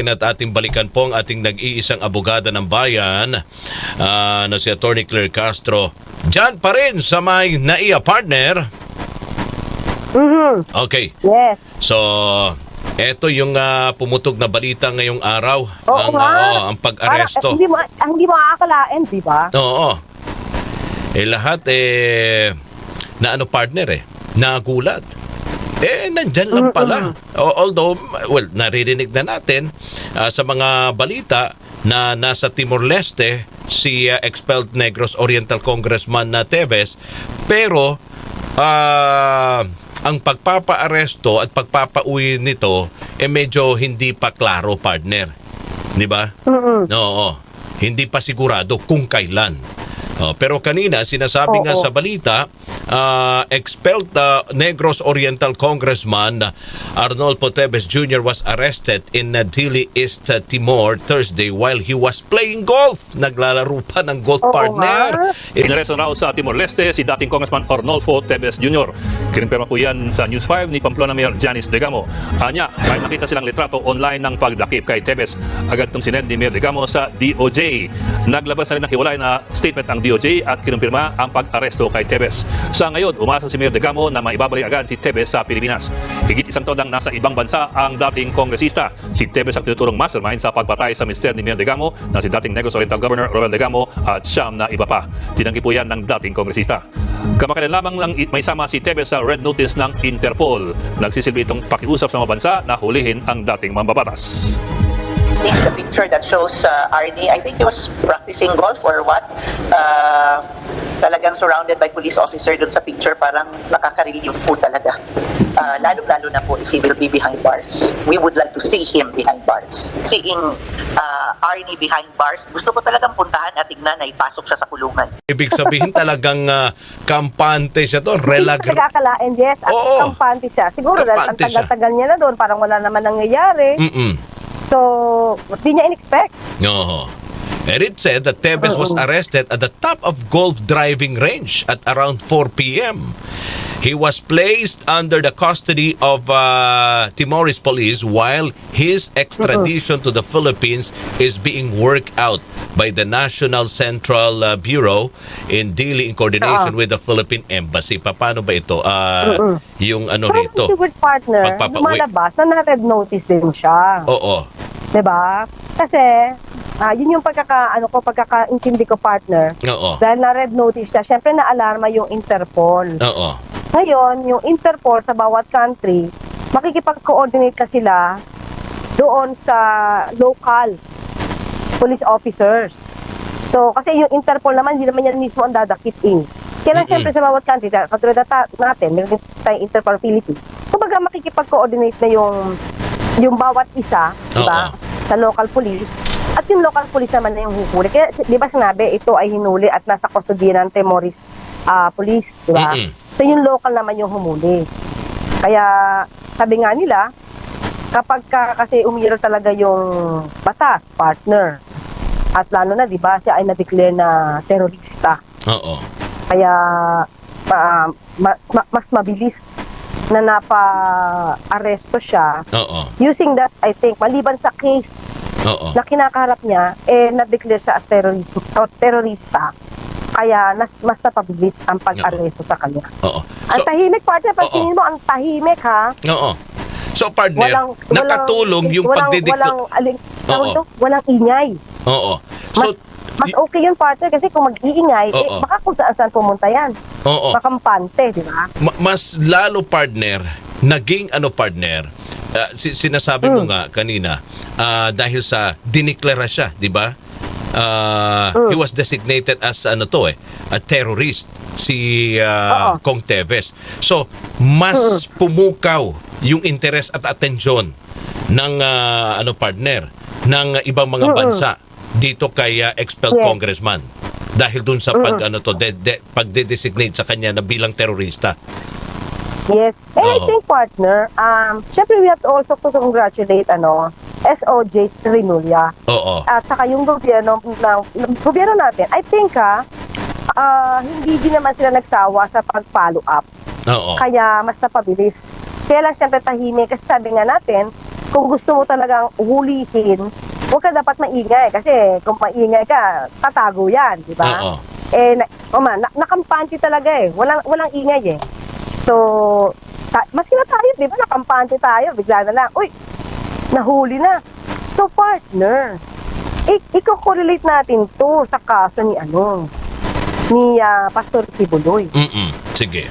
natin at ating balikan po ang ating nag-iisang abogada ng bayan ah, na si Attorney Claire Castro. Diyan pa rin sa may NAIA partner. Mhm. Okay. Yes. So, eto yung ah, pumutog na balita ngayong araw. Oo ang, nga. oo, ang pag-aresto. eh, hindi mo, ang hindi mo aakalain, di ba? Oo. Eh lahat eh na ano partner eh, nagulat. Eh nandyan lang pala. Although well, naririnig na natin ah, sa mga balita na nasa Timor Leste si ah, expelled Negros Oriental Congressman na Teves pero ah, ang pagpapaaresto at pagpapauwi nito eh medyo hindi pa klaro partner. 'Di ba? Mhm. Oo. Hindi pa sigurado kung kailan. Oh, pero kanina sinasabi nga Oo. sa balita, ah, expelled uh, Negros Oriental Congressman uh, Arnolfo Teves Jr. was arrested in uh, Dili East uh, Timor Thursday while he was playing golf. Naglalaro pa ng golf Oo partner. Inaresto raw sa Timor-Leste si dating Congressman Arnolfo Tevez Jr. Kinimpirma po yan sa News 5 ni Pamplona Mayor Janice Degamo. Anya, kahit nakita silang litrato online ng pagdakip kay Tevez, agad itong sinend ni Mayor Degamo sa DOJ. Naglabas na rin ng hiwalay na statement ang DOJ at kinumpirma ang pag-aresto kay Tevez. Sa ngayon, umasa si Mayor Degamo na maibabalik agad si Tevez sa Pilipinas. Higit isang taon nang nasa ibang bansa ang dating kongresista. Si Tevez ang tinuturong mastermind sa pagpatay sa mister ni Mayor Degamo na si dating Negros Oriental Governor Roel Degamo at siyam na iba pa. Tinanggi po yan ng dating kongresista. Kamakailan lamang lang may sama si Tevez sa red notice ng Interpol. Nagsisilbi itong pakiusap sa mga bansa na hulihin ang dating mambabatas. Think the picture that shows uh, Arnie, I think he was practicing golf or what. Uh, talagang surrounded by police officer doon sa picture, parang nakaka-relieve po talaga. Uh, lalo-lalo na po if he will be behind bars. We would like to see him behind bars. Seeing uh, Arnie behind bars, gusto ko talagang puntahan at tignan na ipasok siya sa kulungan. ibig sabihin talagang ah, kampante siya to. Hindi Relag ka nag-akalain, yes. At Oo. kampante siya. Siguro dahil ang Kampante siya. tagal-tagal niya na doon, parang wala naman nangyayari. Mm-mm. So, di niya in-expect. Oo. And it said that Tevez was arrested at the top of golf driving range at around 4 p.m. He was placed under the custody of uh, Timorese police while his extradition to the Philippines is being worked out by the National Central uh, Bureau in Dili in coordination with the Philippine Embassy. Pa- Paano ba ito? Uh, Yung ano Pero rito? good partner, Magpapauwi. lumalabas na na-red notice din siya. Oo. 'Di ba? Kasi, ah, yun yung pagkaka, ano ko, pagkakaintindi ko partner. Oo. Dahil na-red notice siya, syempre na-alarma yung Interpol. Oo. Ngayon, yung Interpol sa bawat country, makikipag-coordinate ka sila doon sa local police officers. So, kasi yung Interpol naman, hindi naman yan mismo ang dadakip in. Kaya lang Mm-mm. syempre sa bawat country, katulad na ta- natin, meron tayong Interpol Philippines. Kumbaga makikipag-coordinate na yung yung bawat isa, di ba, sa local police. At yung local police naman na yung huhuli. Kaya, di ba sinabi, ito ay hinuli at nasa kustodiya ng Timorese ah, police, di ba? So yung local naman yung humuli. Kaya sabi nga nila, kapag ka, kasi umiro talaga yung batas, partner, at lalo na, di ba, siya ay na-declare na terorista. Oo. Kaya ma- ma- ma- mas mabilis na napa-aresto siya. Oo. Using that, I think, maliban sa case Oo. na kinakaharap niya, eh, na-declare siya as terrorist, o terorista. Kaya nas, mas napabilis ang pag-aresto sa kanya. Oo. Ang So, tahimik, partner, Oo. pansinin mo, ang tahimik, ha? Oo. So partner, Walang, nakatulong yung walang, pagdidikto. Walang, aling, Oo. to? walang ingay. Oo. Mas, So, mas okay yun, partner, kasi kung mag-iingay, eh, Oo. baka kung saan saan pumunta yan. oo. Makampante, di ba? Ma- mas lalo partner, naging ano partner, si- sinasabi mo Mm. nga kanina, ah, dahil sa diniklara siya, di ba? Ah, Mm. He was designated as ano to eh, a terrorist si Oo. Kong Teves. So, mas pumukaw yung interes at atensyon ng ah, ano partner ng ibang mga bansa dito kay ah, expelled Yes. congressman dahil dun sa pag ano to de, de, pagde-designate sa kanya na bilang terorista. Yes. And I Oo. think, partner, um, syempre we have to also to congratulate, ano, SOJ Trinulya. Oo. At saka yung gobyerno, na, ng gobyerno natin, I think, ha, ah, hindi din naman sila nagsawa sa pag-follow up. Oo. Kaya mas napabilis. Kaya lang siyempre tahimik kasi sabi nga natin, kung gusto mo talagang hulihin, huwag ka dapat maingay. Kasi kung maingay ka, tatago yan, di ba? Oo. Eh, na, oma, na, nakampante talaga eh. Walang, walang ingay eh. So, ta, maski na tayo, di ba? Nakampante tayo. Bigla na lang, uy, nahuli na. So, partner, i- i-correlate natin to sa kaso ni ano, ni ah, Pastor Tibuloy. Mm-mm. Sige.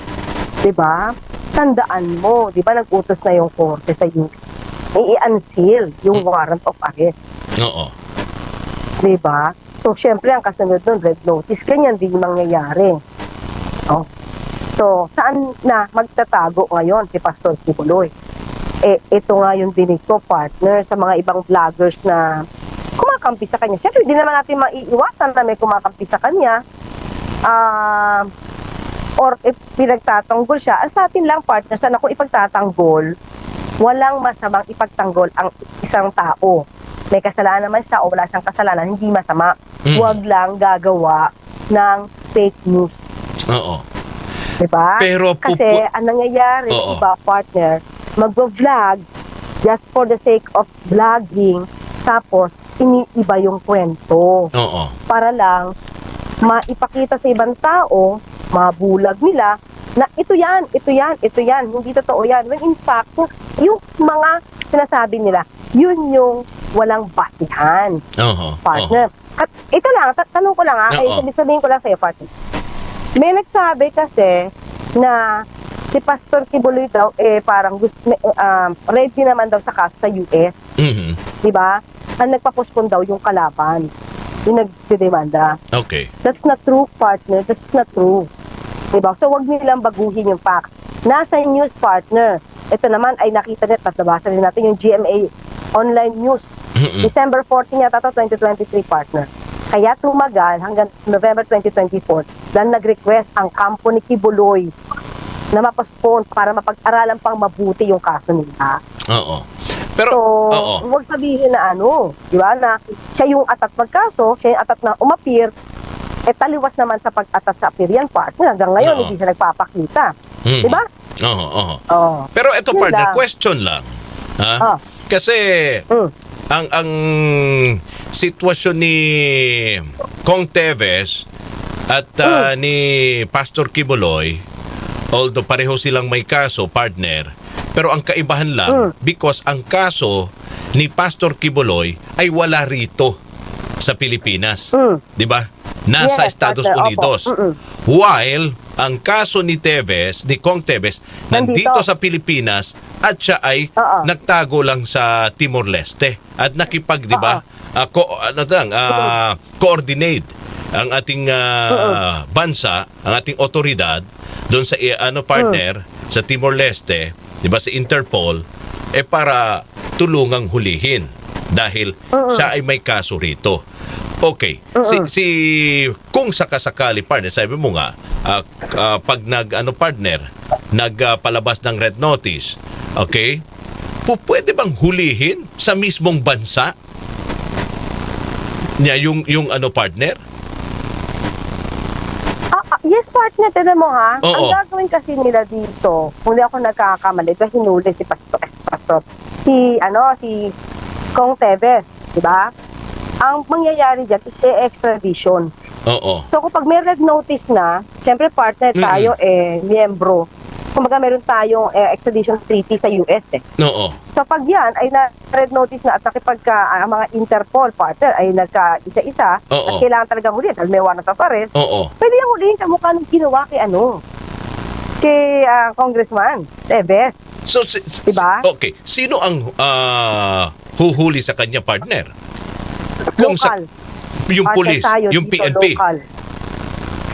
'di ba? Tandaan mo, 'di ba nag-utos na yung korte sa iyo. I-unseal yung warrant of arrest, Oo. 'di ba? So syempre ang kasunod nun red notice, ganyan din mangyayari. Oh. So, saan na magtatago ngayon si Pastor Kibuloy? Eh, ito nga yung dinig ko, partner, sa mga ibang vloggers na kumakampi sa kanya. Siyempre, hindi naman natin maiiwasan na may kumakampi sa kanya. Ah, or if pinagtatanggol siya, ang sa atin lang partner, sana kung ipagtatanggol, walang masamang ipagtanggol ang isang tao. May kasalanan naman siya o wala siyang kasalanan, hindi masama. Mm. Huwag lang gagawa ng fake news. Oo. Diba? Pero pupu- Kasi ang nangyayari, Oo. iba partner, magvo-vlog just for the sake of vlogging, tapos iniiba yung kwento Oo. para lang maipakita sa ibang tao, mabulag nila, na ito yan, ito yan, ito yan, hindi totoo yan. When in fact, yung mga sinasabi nila, yun yung walang basihan, Oo. partner. At ito lang, ta- tanong ko lang ha, ay Oo. sabi- sabihin ko lang sa'yo, partner. May nagsabi kasi na si Pastor Kibuloy daw, eh parang gusto, um, ready naman daw sa kaso sa US, Mhm. di ba? Ang nagpapospon daw yung kalaban, yung nagdedemanda. Okay. That's not true, partner. That's not true. Diba? So, wag nilang baguhin yung facts. Nasa news, partner. Ito naman ay nakita niya, tapos nabasa rin natin yung GMA online news. December 14 yata to 2023, partner. Kaya tumagal hanggang November 2024 dahil nag-request ang kampo ni Kibuloy na mapospone para mapag-aralan pang mabuti yung kaso nila. Oo. Pero, So, oo. huwag sabihin na ano, di ba, na siya yung atat magkaso, siya yung atat na umapir, eh taliwas naman sa pag-atat sa appear yan, partner. Hanggang ngayon, Oo. hindi siya nagpapakita. Mhm. Di ba? Oo, oo. Oo. Pero ito Yun partner, lang. question lang. Ha? Ah. Kasi Mm. ang ang sitwasyon ni Kong Teves at ah, Mm. ni Pastor Kibuloy, although pareho silang may kaso, partner, pero ang kaibahan lang Mm. because ang kaso ni Pastor Kibuloy ay wala rito sa Pilipinas. Mm. 'Di ba? Nasa Yes, Estados. Opo. Unidos. While ang kaso ni Teves, ni Kong Teves, nandito, Nandito. sa Pilipinas at siya ay Oo. nagtago lang sa Timor Leste at nakipag, 'di ba? ah, ko, ano lang, ah, coordinate ang ating ah, bansa, ang ating otoridad doon sa eh, ano partner sa Timor Leste, 'di ba sa Interpol eh para tulungang hulihin dahil siya ay may kaso rito. Okay. Si, si kung sakasakali partner, sabi mo nga, ah, ah, pag nag ano partner, nagpalabas ng red notice, okay? Pu- pwede bang hulihin sa mismong bansa? Niya yung yung ano partner? Ah, ah, yes, partner, tignan mo ha. Oo. Ang gagawin kasi nila dito, kung di ako nagkakamali, ito hinuli si Pastor, Pastor, si, ano, si Kong Teves, di ba? Ang mangyayari dyan is e-extradition. Oo. So kapag may red notice na, syempre partner tayo eh miyembro. Kumbaga meron tayong eh, extradition treaty sa US eh. Oo. So pag yan ay na red notice na at nakipagka ang mga Interpol partner ay nagka isa-isa at kailangan talaga huli dahil may warrant of arrest, Oo. pwede yung hulihin kamukha ng ginawa kay ano kay ah, Congressman Tevez. So, si, si- Diba? okay. Sino ang ah, huhuli sa kanya partner? Kung sa- Local. yung Partner police, tayo yung dito, PNP. Local.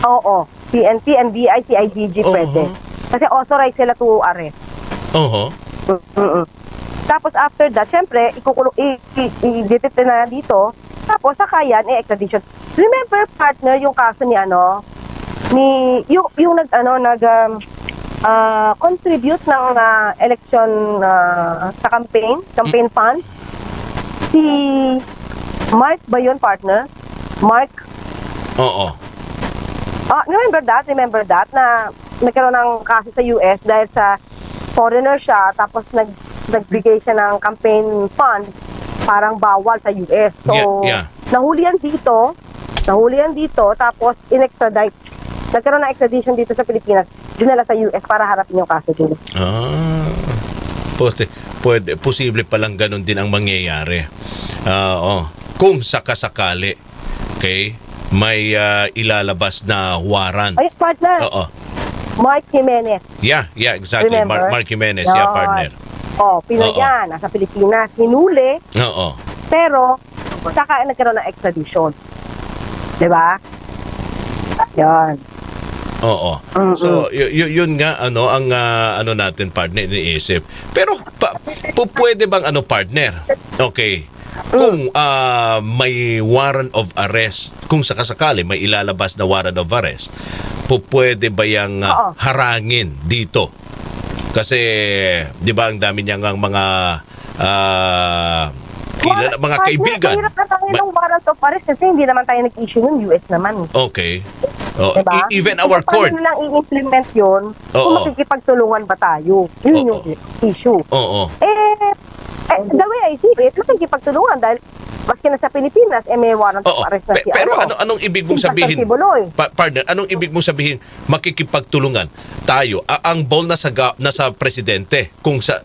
Oo. PNP, NBI, CIDG Oo. pwede. Kasi authorized sila to arrest. Oo. Mm-mm. Tapos after that, syempre, ikukulong, i-detect na dito. Tapos saka yan, i-extradition. Remember, partner, yung kaso ni ano, ni, yung, yung nag, ano, nag, um, ah, contribute ng ah, election ah, sa campaign, campaign fund. Si Mark ba yun, partner? Mark Oo. Ah, remember that? Remember that? Na nagkaroon ng kaso sa US dahil sa foreigner siya, tapos nag nagbigay siya ng campaign fund, parang bawal sa US. So, Yeah, yeah. nahuli yan dito, nahuli yan dito, tapos in-extradite. Nagkaroon ng extradition dito sa Pilipinas, dinala sa US para harapin yung kaso dito. Ah. Pwede, pwede, posible palang ganun din ang mangyayari. Ah, oh. Kung sakasakali, okay, may ah, ilalabas na waran. Ay, partner, Oo. Mark Jimenez. Yeah, yeah, exactly. Remember? Mark, Mark Jimenez, yeah, Yan. partner. Oh, Pinoy Oo. yan, nasa Pilipinas, hinuli, Oo. pero saka nagkaroon ng extradition. 'Di ba? Yan. Oo. Mm-mm. So, y- y- yun nga ano ang ah, ano natin partner iniisip. Pero pa, pu- pwede bang ano partner? Okay. Kung ah, may warrant of arrest, kung sakasakali may ilalabas na warrant of arrest, pu- pwede ba yang Oo. harangin dito? Kasi 'di ba ang dami niyang ang mga ah, kilala- mga kaibigan. Mahirap na tayo ng warrant of arrest kasi hindi naman tayo nag-issue nun, US naman. Okay. Oh, Diba? e- even So, our paano court. nilang i-implement yun kung Oo. makikipagtulungan ba tayo? Yun Oo. yung issue. Oo. Eh, eh, see it, makikipagtulungan dahil maski na sa Pilipinas, eh, may warrant of arrest na si pero ano, ano anong ibig mong sabihin? Pa- partner, anong ibig mong sabihin makikipagtulungan tayo? A- ang ball nasa ga- nasa presidente kung sa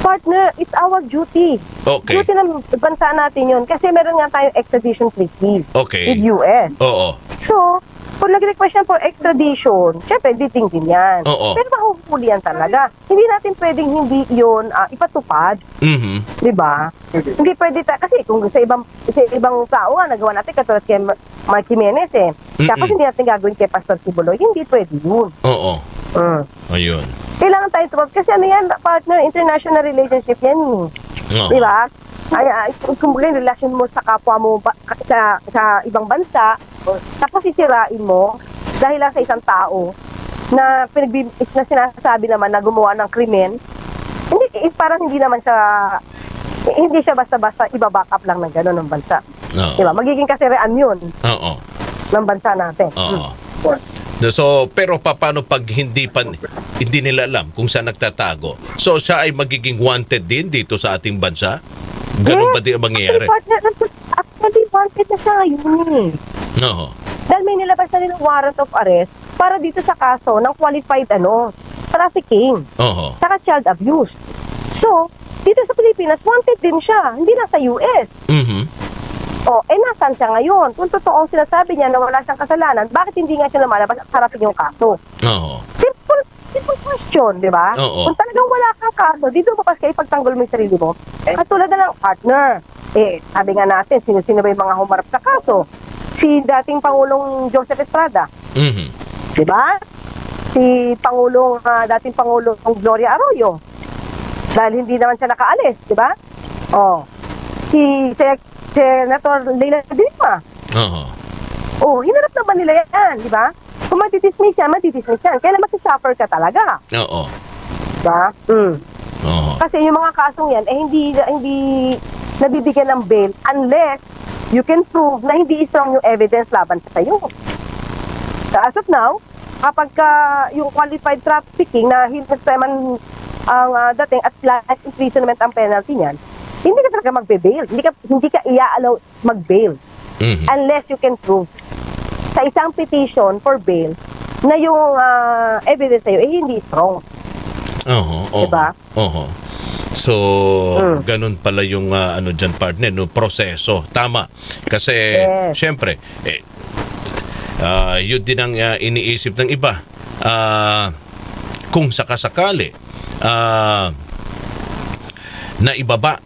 Partner, it's our duty. Okay. Duty ng bansa natin yun. Kasi meron nga tayong extradition treaty Okay. with US. Oo. So, kung nag-request yan for extradition, syempre, diting din yan. Oo. Pero mahuhuli yan talaga. Hindi natin pwedeng hindi yun ah, ipatupad. Mhm. Di ba? Hindi pwede ta kasi kung sa ibang sa ibang tao nga nagawa natin katulad kay Ma- Mark Jimenez eh. Tapos Mm-mm. hindi natin gagawin kay Pastor Kibuloy, hindi pwede yun. Oo. Mm. Ayun. Kailangan tayo tumawag kasi ano yan, partner, international relationship yan eh. Oo. Di ba? Ay, ay, kung kumbaga yung relasyon mo sa kapwa mo ba, sa, sa ibang bansa, tapos sisirain mo dahil lang sa isang tao na, pinagbi, na sinasabi naman na gumawa ng krimen, hindi, eh, parang hindi naman siya, eh, hindi siya basta-basta ibaback up lang ng gano'n ng bansa. Oo. Di ba? Magiging kasiraan yun Oo. ng bansa natin. Oo. So, pero pa, paano pag hindi pa hindi nila alam kung saan nagtatago? So, siya ay magiging wanted din dito sa ating bansa? Ganun Yes. ba din ang mangyayari? Actually, actually, wanted na siya ngayon eh. Oo. Dahil may nilabas na rin ng warrant of arrest para dito sa kaso ng qualified ano, trafficking, Oo. saka child abuse. So, dito sa Pilipinas, wanted din siya. Hindi na sa US. Mhm. O, eh, nasan siya ngayon? Kung totoo ang sinasabi niya na wala siyang kasalanan, bakit hindi nga siya lumalabas at harapin yung kaso? Oo. Question, di ba? Oo. Kung talagang wala kang kaso, dito mo kasi ipagtanggol mo yung sarili mo. Katulad na ng partner. Eh, sabi nga natin, sino-sino ba yung mga humarap sa kaso? Si dating Pangulong Joseph Estrada, Mhm. di ba? Si Pangulong, ah, dating Pangulong Gloria Arroyo. Dahil hindi naman siya nakaalis, di ba? Oh. Si Sec- Senator Leila de Lima. Oo. Oh, hinarap naman nila yan, di ba? Kung matidismiss yan, matidismiss yan. Kailan magsisuffer ka talaga, Oo. di ba? Mm. Oo. Kasi yung mga kasong yan, eh hindi, hindi nabibigyan ng bail unless you can prove na hindi strong yung evidence laban sa iyo. So as of now, kapag ka yung qualified trafficking na hindi naman ang ah, dating at life imprisonment ang penalty niyan, hindi ka talaga magbe-bail. Hindi ka, hindi ka ia-allow mag-bail Mhm. unless you can prove sa isang petition for bail na yung ah, evidence sa'yo eh hindi strong. Oo. Oo. Diba? Oo. So, Mm. ganun pala yung ah, ano diyan partner, no proseso. Tama. Kasi Yes. syempre eh ah, yun din ang ah, iniisip ng iba. Ah, kung sakasakali ah, na ibaba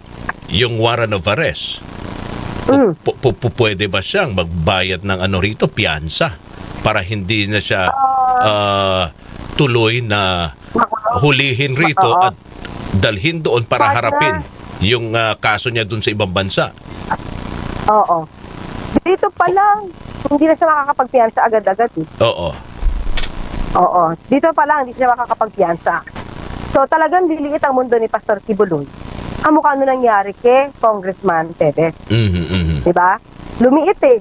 yung warrant of arrest, Mm. pu- pu- pu- pwede ba siyang magbayad ng ano rito, piyansa para hindi na siya ah, tuloy na hulihin rito Oo. at dalhin doon para harapin yung ah, kaso niya doon sa ibang bansa. Oo. Dito pa lang, hindi na siya makakapagpiyansa agad-agad. Eh. Oo. Oo. Dito pa lang, hindi siya makakapagpiyansa. So talagang liliit ang mundo ni Pastor Kibuloy. Ang mukha nun nangyari kay Congressman Tevez. Mhm, Di ba? Lumiit eh.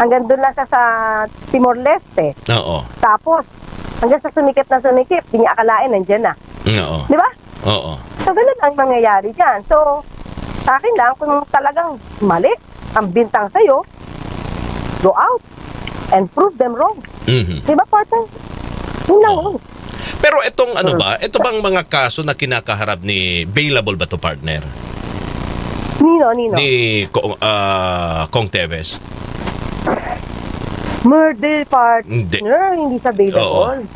Hanggang doon lang siya sa Timor-Leste. Oo. Tapos, hanggang sa sumikip na sumikip, hindi niya akalain, nandiyan na. Oo. Di ba? Oo. So, ganun ang mangyayari dyan. So, sa akin lang, kung talagang mali ang bintang sa'yo, go out and prove them wrong. Mhm. Di ba, partner? Yun lang. Oo. Pero itong ano ba, ito bang mga kaso na kinakaharap ni bailable ba to partner? Nino, Nino. Ni Kong, ah, Kong Teves? Murder partner, Hindi. hindi siya bailable.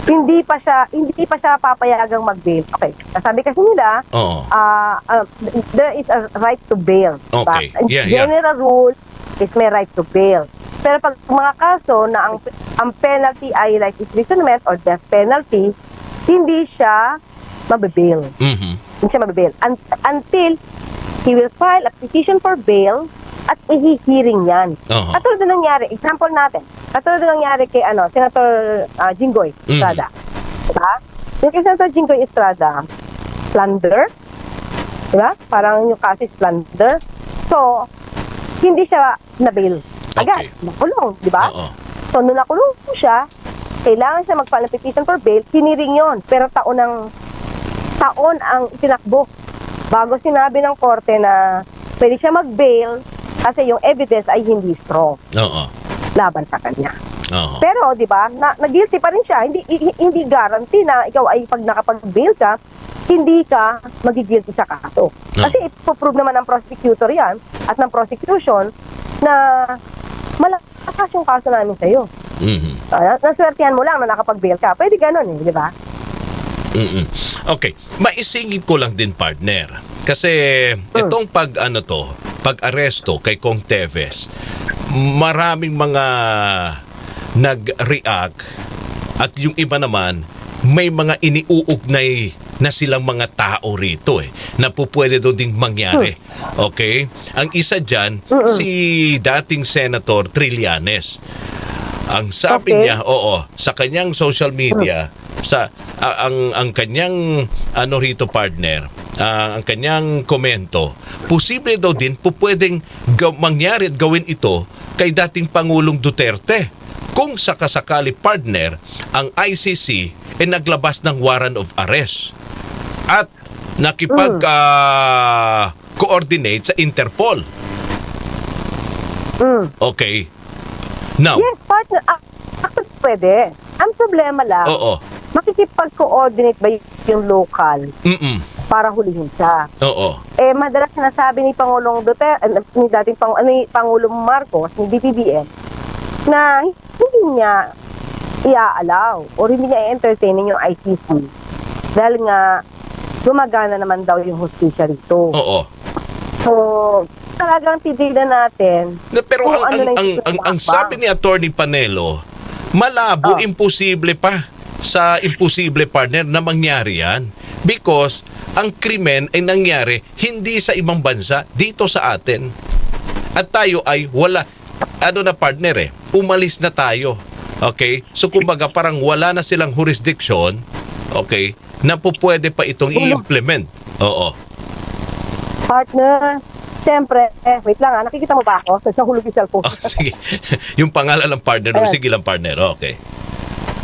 Hindi pa siya, hindi pa siya papayagang mag-bail. Okay. Sabi kasi nila, Oo. uh, uh, there is a right to bail. Okay. But Yeah, yeah. general rule is may right to bail. Pero pag mga kaso na ang, ang penalty ay like imprisonment or death penalty, hindi siya mababail. Mhm. Hindi siya mababail. Un- until he will file a petition for bail at ihihiring yan. Oo. Katulad na nangyari, example natin, katulad na nangyari kay ano, Senator uh, Jinggoy Mhm. Estrada. Diba? Yung kay Senator Jinggoy Estrada, plunder, diba? Parang yung kaso is plunder. So, hindi siya na-bail. Agad, Okay. nakulong, di ba? Oo. So, nung nakulong siya, kailangan siya mag-file petition for bail, hiniring yon Pero taon ng taon ang itinakbo. Bago sinabi ng korte na pwede siya mag-bail kasi yung evidence ay hindi strong Oo. laban sa kanya. Oo. Pero, di ba, na, na-guilty pa rin siya. Hindi, hi- hindi guarantee na ikaw ay pag nakapag-bail ka, hindi ka magigilty sa kaso. Kasi ipoprove naman ng prosecutor yan at ng prosecution na malakas yung kaso namin sa'yo. Mhm. Uh, naswertihan mo lang na nakapag-bail ka. Pwede ganun eh, di ba? Mm-mm. Okay, maisingit ko lang din partner. Kasi itong pag ano to, pag-aresto kay Kong Teves, maraming mga nag-react at yung iba naman may mga iniuugnay na silang mga tao rito eh na po pwede daw ding mangyari. Okay? Ang isa dyan, si dating Senator Trillanes. Ang sabi Okay. niya, oo, sa kanyang social media, sa a- ang ang kanyang ano rito partner, ah, ang kanyang komento, posible daw din po pwedeng gaw- mangyari at gawin ito kay dating Pangulong Duterte. Kung sakasakali partner, ang ICC ay naglabas ng warrant of arrest at nakipag ah, coordinate sa Interpol. Mm. Okay. Now, Yes, partner. Ah, actually, pwede. Ang problema lang, oo. Makikipag-coordinate ba yung local Mm-mm. para hulihin siya? Oo. eh madalas sinasabi ni Pangulong Duterte, eh, ni dating Pang, ano, ni Pangulong Marcos, ni BBBM, na hindi niya iaalaw o hindi niya i-entertain yung ICC dahil nga gumagana naman daw yung hustisya rito. Oo. So, talagang titignan natin Na- Pero Kung ang, ano ang, na yung ang, ang, ang sabi ni Attorney Panelo, malabo, Oh. imposible pa sa imposible partner na mangyari yan. Because ang krimen ay nangyari hindi sa ibang bansa, dito sa atin. At tayo ay wala, ano na partner eh, umalis na tayo. Okay? So kumbaga parang wala na silang jurisdiction, okay, na po pwede pa itong i-implement. Oo. partner. Siyempre, eh, wait lang ha, nakikita mo ba ako? Sa hulog yung cellphone. Oh, sige. yung pangalan ng partner, Ayan. sige lang partner. Okay.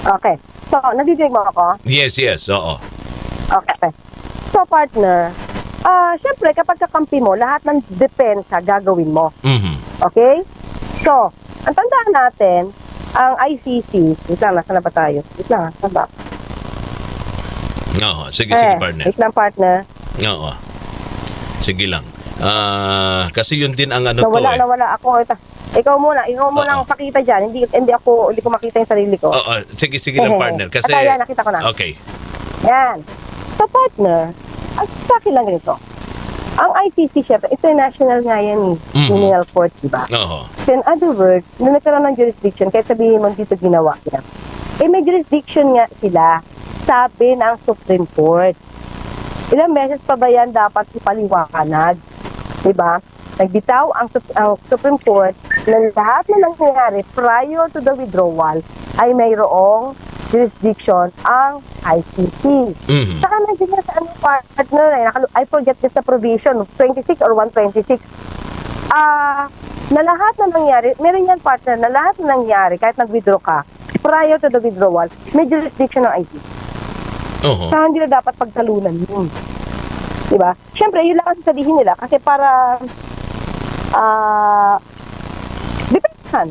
Okay. So, nadidinig mo ako? Yes, yes. Oo. Okay. So, partner, ah, syempre, kapag kakampi mo, lahat ng depensa gagawin mo. Mhm. Okay? So, ang tandaan natin, ang ICC, wait lang, nasa na ba tayo? Wait lang, nasa ba? Oo. Sige, sige Eh, partner. wait lang, partner. Oo. Sige lang. Ah, kasi yun din ang ano to Nawala, eh. nawala ako. Ito. Ikaw muna, ikaw muna ang pakita dyan. Hindi, hindi ako, hindi ko makita yung sarili ko. Oo, sige, sige lang partner. Kasi, Ito, yan, nakita ko na. okay. Yan. So, partner, at sa akin lang ganito. Ang ICC, syempre, international nga yan eh. Mhm. Criminal court, di ba? Oo. So in other words, nung nagkaroon ng jurisdiction, kahit sabihin mo dito ginawa niya, eh may jurisdiction nga sila, sabi ng Supreme Court. Ilang beses pa ba yan dapat ipaliwanag? Diba? Nagbitaw ang, Sup- ang Supreme Court na lahat na nangyayari prior to the withdrawal ay mayroong jurisdiction ang ICC. Mhm. Saka nandiyan na sa ano partner eh, I forget this the provision, 26 or 126. Ah, na lahat na nangyari, meron yan partner, na lahat na nangyari, kahit nag-withdraw ka, prior to the withdrawal, may jurisdiction ng ICC. Oo. Saka hindi na dapat pagtalunan yun. Diba? Siyempre, yun lang ang sabihin nila kasi para ah depensahan.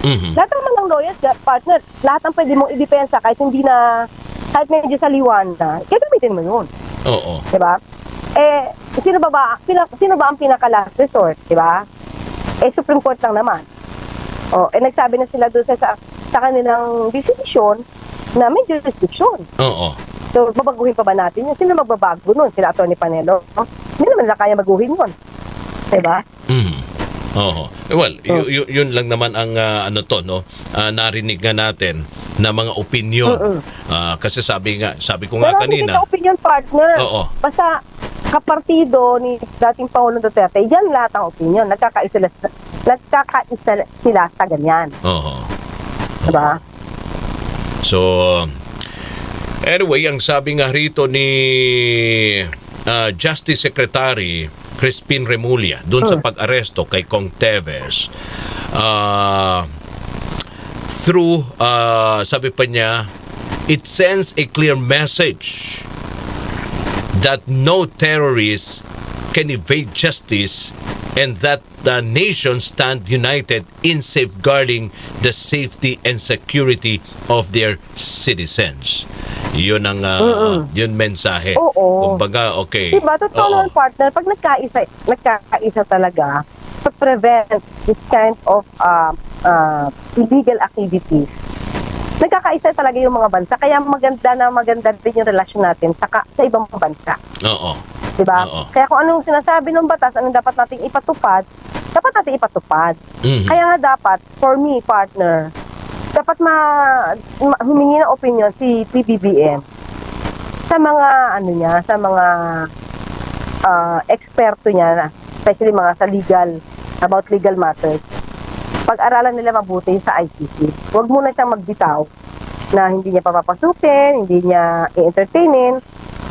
Mhm. Lahat naman ng lawyers, partner, lahat ang pwede mong idepensa kahit hindi na, kahit medyo saliwan na, gagamitin mo yun. Oo. Di ba? Eh, sino ba ba, sino, sino ba ang pinaka last resort, di ba? Eh, Supreme Court lang naman. Oh, eh, nagsabi na sila doon sa, sa, sa kanilang decision na may jurisdiction. Oo. So, babaguhin pa ba natin yun? Sino magbabago nun? Sila Atty. Panelo? Oh, hindi naman nila kaya baguhin yun. Di ba? Mhm. Oo. Well, y- y- yun lang naman ang ah, ano to, no? Ah, narinig nga natin na mga opinion. Ah, kasi sabi nga, sabi ko nga Pero kanina. kita opinion partner. Oo. Basta kapartido ni dating Pangulong Duterte, yan lahat ang opinion. Nagkakaisa, nagkakaisa sila sa ganyan. Oo. Diba? So, anyway, ang sabi nga rito ni ah, Justice Secretary Crispin Remulla doon sa pag-aresto kay Kong Teves ah, through, ah, sabi pa niya, it sends a clear message that no terrorist can evade justice and that the nation stand united in safeguarding the safety and security of their citizens. Yun ang uh, yun mensahe. Oo. Kumbaga, okay. Diba? Totoo Oo. naman partner, pag nagkaisa, nagkakaisa talaga to prevent this kind of uh, uh, illegal activities, nagkakaisa talaga yung mga bansa. Kaya maganda na maganda din yung relasyon natin sa, sa ibang bansa. Oo. Diba? Oo. Kaya kung anong sinasabi ng batas, anong dapat nating ipatupad, dapat natin ipatupad. Mhm. Kaya nga dapat, for me, partner, dapat ma, ma- humingi ng opinion si PBBM sa mga, ano niya, sa mga ah, eksperto niya, especially mga sa legal, about legal matters. Pag-aralan nila mabuti sa ICC. Huwag muna siyang magbitaw na hindi niya papapasukin, hindi niya i-entertainin,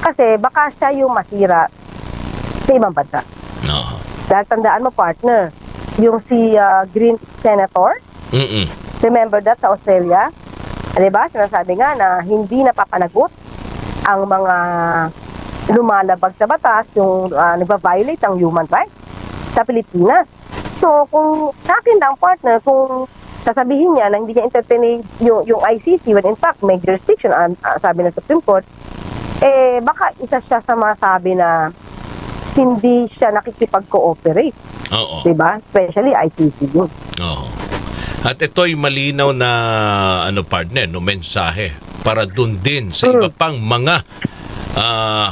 kasi baka siya yung masira sa ibang bansa. Oo. Dahil tandaan mo, partner, yung si ah, Green Senator, Mm-mm. remember that sa Australia? Ah, Di ba? Sinasabi nga na hindi napapanagot ang mga lumalabag sa batas, yung uh, nagva-violate ang human rights sa Pilipinas. So, kung akin lang, partner, kung sasabihin niya na hindi niya entertain yung, yung ICC when in fact may jurisdiction, ah, sabi ng Supreme Court, eh, baka isa siya sa mga sabi na hindi siya nakikipag-cooperate, Oo. di ba? Especially ICC yun. Oo. At ito'y malinaw na ano partner, no mensahe para dun din sa iba pang mga ah,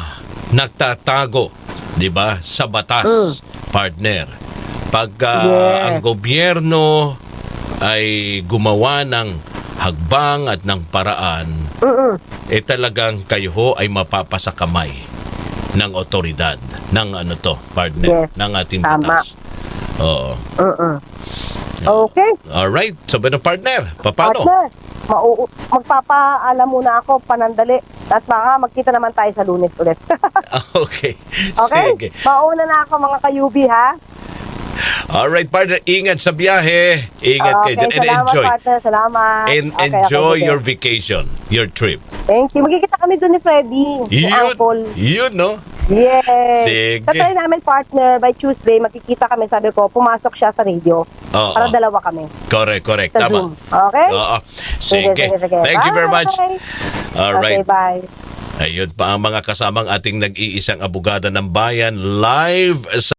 nagtatago, 'di ba, sa batas, partner. Pag ah, Yes. ang gobyerno ay gumawa ng hagbang at ng paraan, Mm-mm. eh talagang kayo ho ay mapapasa kamay ng otoridad ng ano to, partner, Yes. ng ating Tama. batas. Oo. Mm-mm. Okay. Alright, sabi ng partner, paano? Partner, mau magpapaalam muna ako panandali at baka magkita naman tayo sa lunes ulit. okay. okay? Sige. Mauna na ako mga kayubi ha. Alright, partner, ingat sa biyahe. Ingat kayo okay, dyan. And salamat enjoy. partner, salamat. And Okay, enjoy okay, sige. your vacation, your trip. Thank you. Magkikita kami doon ni Freddy, Yun, yun, no? Yes. Sige. Tatry namin partner, by Tuesday, magkikita kami. Sabi ko, pumasok siya sa radio. Oo. Para dalawa kami. Correct, correct. Sa Tama. Zoom. Okay? Oo. Sige. Thank you very much. Bye. Alright. Okay, bye. Ayun pa ang mga kasamang ating nag-iisang abogada ng bayan live sa